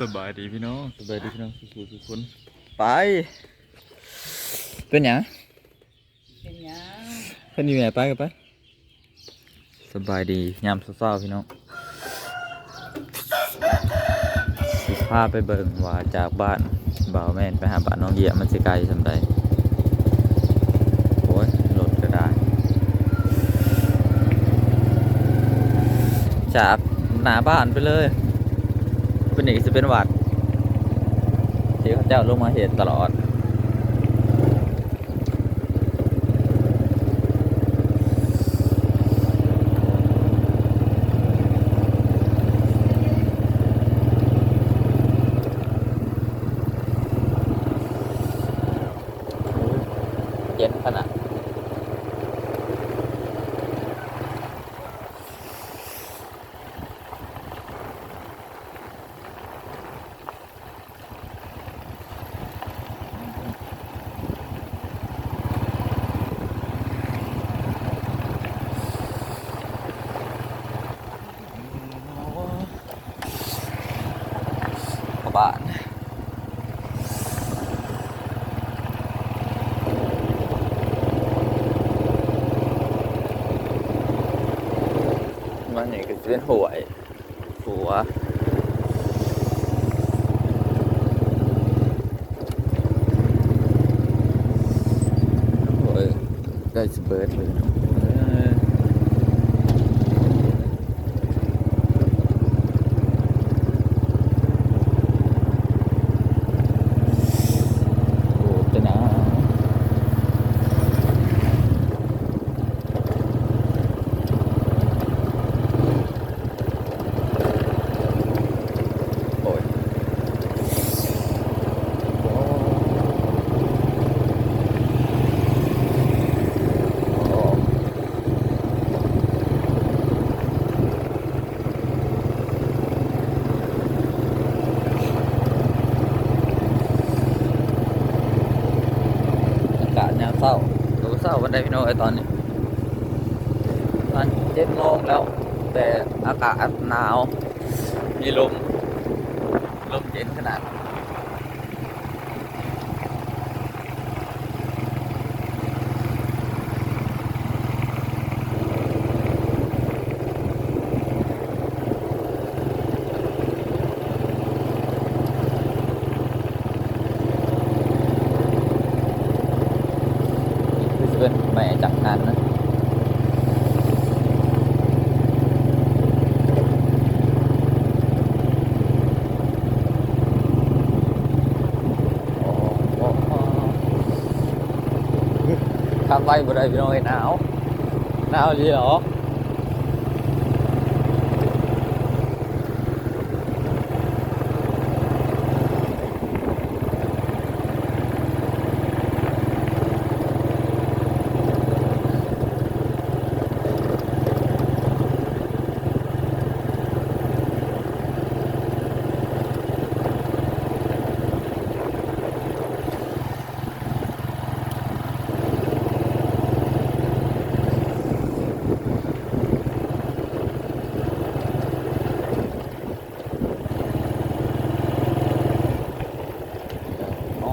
สบายดีพี่น้องสบายดีพี่น้องสุขทุกคนไป เป็นหยังเป็นหยังเพิ่นอยู่ไหนไปกันไปสบายดียามเศร้าๆพี่น้องสิพาไปเบิ่งว่าจากบ้านบ่าวแม่นไปหาบ้านน้องเหยียมันสิไกลสำใดโอ้ยรถก็ได้ จากหน้าบ้านไปเลย เป็นอีกจะเป็นหวัดที่เขาเจ้าลงมาเหตุตลอดเย็นขนาดเข้าบ้าน มันนี่ก็จะ เป็นหวยหัวโอ้ยได้สเปิร์ตเลยเนาะเออโอ้จะหนาว โอ้ยโอ้อากาศยาม เศร้าดูเศร้าวันใดพี่น้องไอตอนนี้ตอนเจ็ดโมงแล้ว แต่อากาศหนาว มีลม ลมเย็นขนาด คือนไปจากนั้นนะทำไปบ่ได้พี่น้องเอ้ยหนาวหนาวดีเหรอ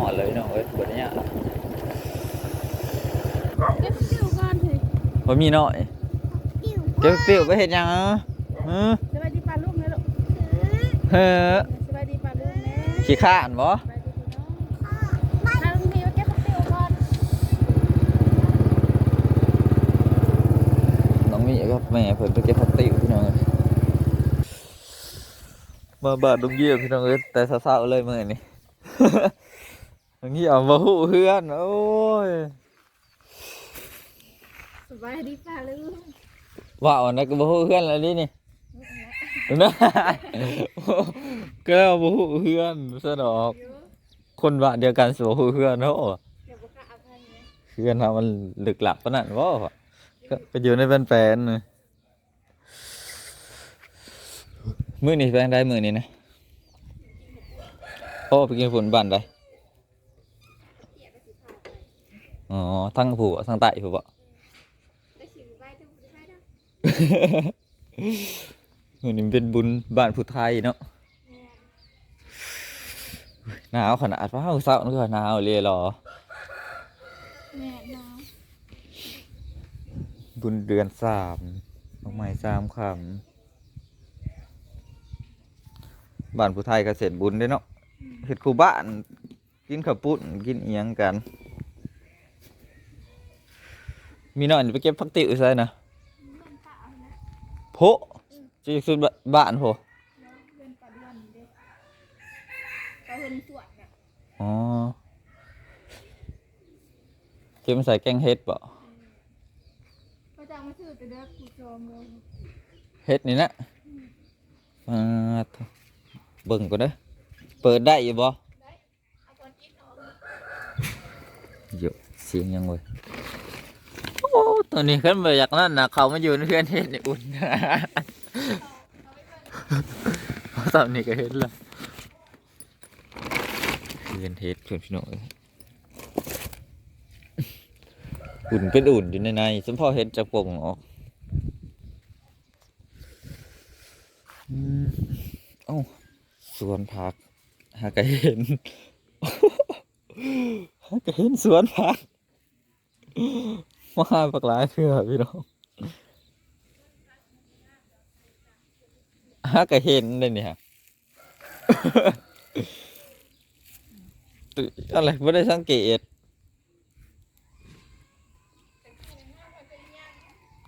อเลยน้องเอ้ยบนเนี้ย เก็บติ้วก่อนเถอะ บ่มีน้อยติ้วเก็บเปรี้ยวไปเฮ็ดหยังอะฮะสบายดีปลาลูกนะลูกเฮ้อสบายดีปลาลูกนะขี้ข้านบ่สบายดีพี่น้องมาลุงมีว่าเก็บติ้วก่อนน้องมีกับแม่เพิ่นไปเก็บผักติ๋วพี่น้องเอ้ยมาบาดดงเยี่ยมพี่น้องเอ้ยแต่เช้าๆเลยมื้อนี้ ดงเยี่ยมบ่ฮู้เฮือนโอ้ยส บายดีปลาลูกว่าอ่อนนะก็บ่ฮู้เฮือนแล้วนี่นี่นะก็แล้วบ่ฮู้เฮือนซะดอก คนบ้านเดียวกันสิบ่ฮู้เฮือนเนาะเดี๋ยวบุกอาภัยนะเฮือนเฮามันลึกลับปานนั้นบ่ก็ก็อยู่ในแฟนๆน่ะมื้อนี้แฟนได้มื้อนี้นะโอ้ไปกินฝุ่นบ้านได้อ๋อทั้งผู้ทั้งใต้ผู้บ่ ได้สิบใบเท่าไหร่ เด้อมื้อนี้มันเป็นบุญบ้านผู้ไทยเนาะหนาวขนาดว่าเฮาเศร้านี่ก็หนาวเลยเหรอแม่น้บุญเดือนสามดอกไม้สามคำบ้านผู้ไทยก็เสร็จบุญได้เนาะเฮ็ดคูบ้านกินข้าวปุ้นกินเอียงกัน มีน้อยนี่ไปเก็บผักติ๋วใส่นะำเพื่อนป่าเอานะ โพะจะสุดบ้านโพะแล้วเพื่อนป่าเดือนนี้เด้ก็เพิ่นสวดน่ะอ๋อเก็บมาใส่แกงเฮ็ดบ่ก็จะเอามาซื้อแต่เด้อกูโจมเลยเฮ็ดนี่นะอ่าโถ่เบิ่งก่อนเด้อเปิดได้อยู่บ่ได้เอาก่อนกินออกเยอะเสียงยังเว้ยโอ้ ตอนนี้ขึ้นมาจากนั้นนะเขามาอยู่ในเพื่อนเฮ็นอุ่นเพราตอนนี้ก็เฮ็ดและเพื่อนเฮ็ดเพื่อนพี่น้อยอุ่นเป็นอุ่นอยู่ในในสมพ่อเฮ็ดจะปงออกอืมเอ้าสวนผักหากะเห็นหากะเห็นสวนผัก มาปักหลายเถื่อพี่น้องหากะเห็นเลยเนี่ยอะไรไม่ได้สังเกต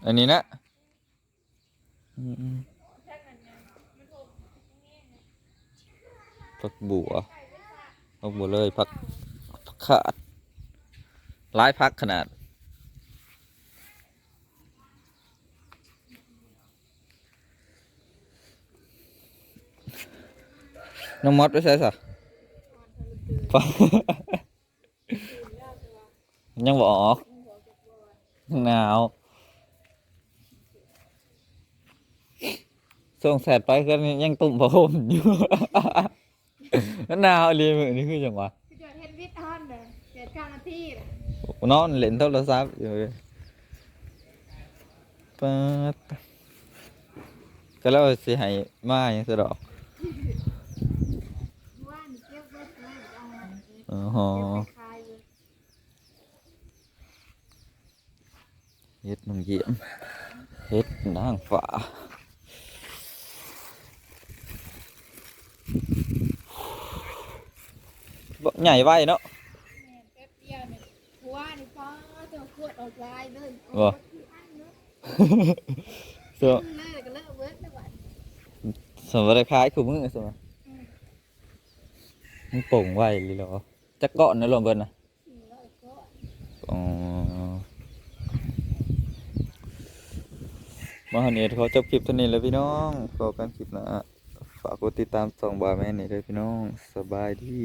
อันนี้นะผักบัวผักบัวเลยผักผักขาดหลายผักขนาด น้องมอดไปใส่สะฟังยังบออกยังหนาวส่งแสดไปก็ยังตุ่มผ้าห่มอยู่หนาวอีหลีมือนี่คือจังหวะพี่จอดเฮ็ดวิทย์ฮอนเด้อเจ็ดเก้านาทีน่ะนอนเล่นโทรศัพท์อยู่เลยปาดก็แล้วสิให้มาอย่างสะดอก เก็บ อ๋อ เก็บไปขายเลย เฮ็ดน้องเยี่ยมเฮ็ดนางฟ้าบ่ใหญ่ไว้เนาะ แม่นแป๊บเดียวนี่หัวนี่ฟ้าเจ้าขวดออกลายเลย บ่ เสื้อ เลยก็เลิกเวิร์ดแล้วบัด สมบัติคล้ายคือมึงสมบัติมึงโป่งไว้เลยเหรอ จักเกาะนะรวมเบิดนน่ะอ๋อมาหันนี้เขาจบคลิปเท่านี้แล้วพี่น้องพอกันคลิปหนะฝากกดติดตามสองบาร์แมนนี่ด้วยพี่น้องสบายดี